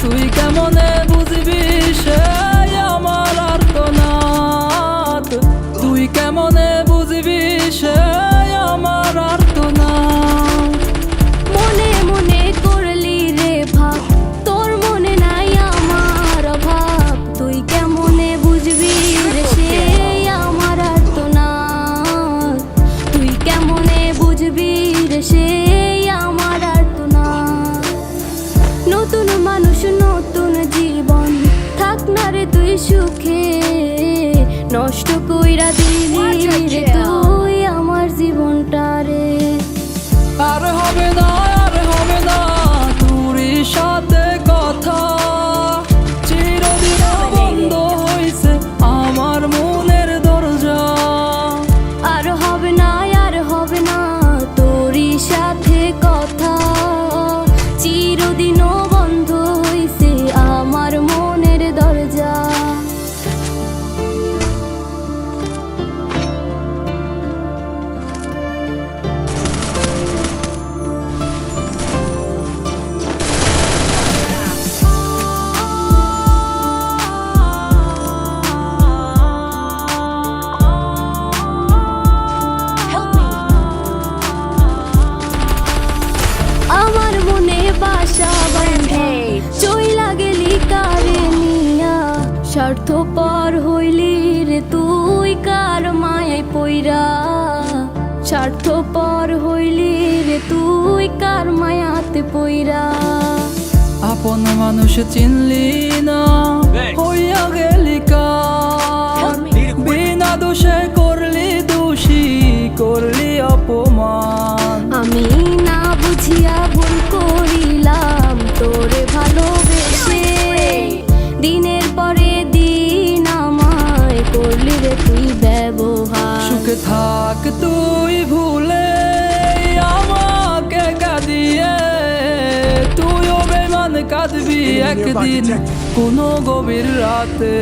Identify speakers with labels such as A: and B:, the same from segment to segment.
A: tu i kamone buzi bishop সুখে নষ্ট কইরা দিলি রে তুই আমার জীবনটা রে।
B: আর
A: স্বার্থপর হইলি রে তুই কার মায়ায় পইরা? স্বার্থপর হইলি রে তুই কার মায়াতে পইরা?
B: আপন মানুষ চিনলি না হইয়া গেলি কার? বিনা দোষে একদিন কোনো গভীর রাতে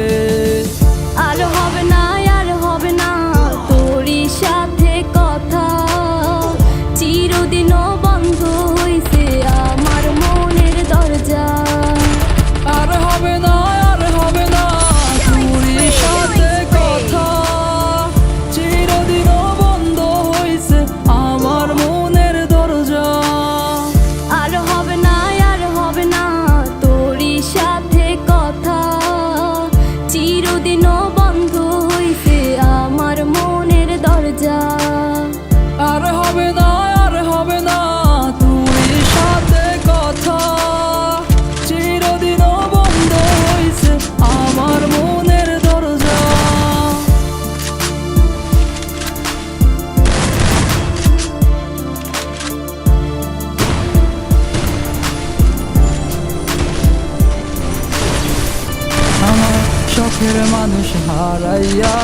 B: কাছের মানুষ হারাইয়া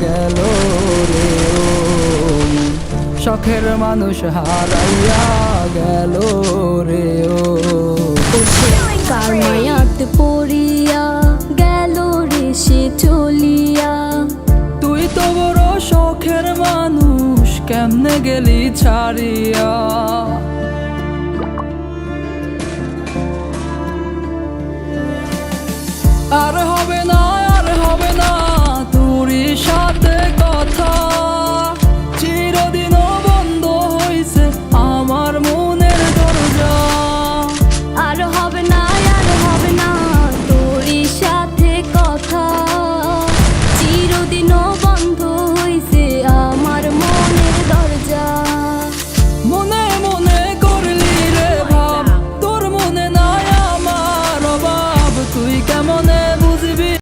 B: গেল রে শখের মানুষ হারাইয়া গেল রে ও।
A: মায়াত পড়িয়া গেল রে সে চলিয়া।
B: তুই তো বড় শখের মানুষ কেমনে গেলি ছাড়িয়া? আর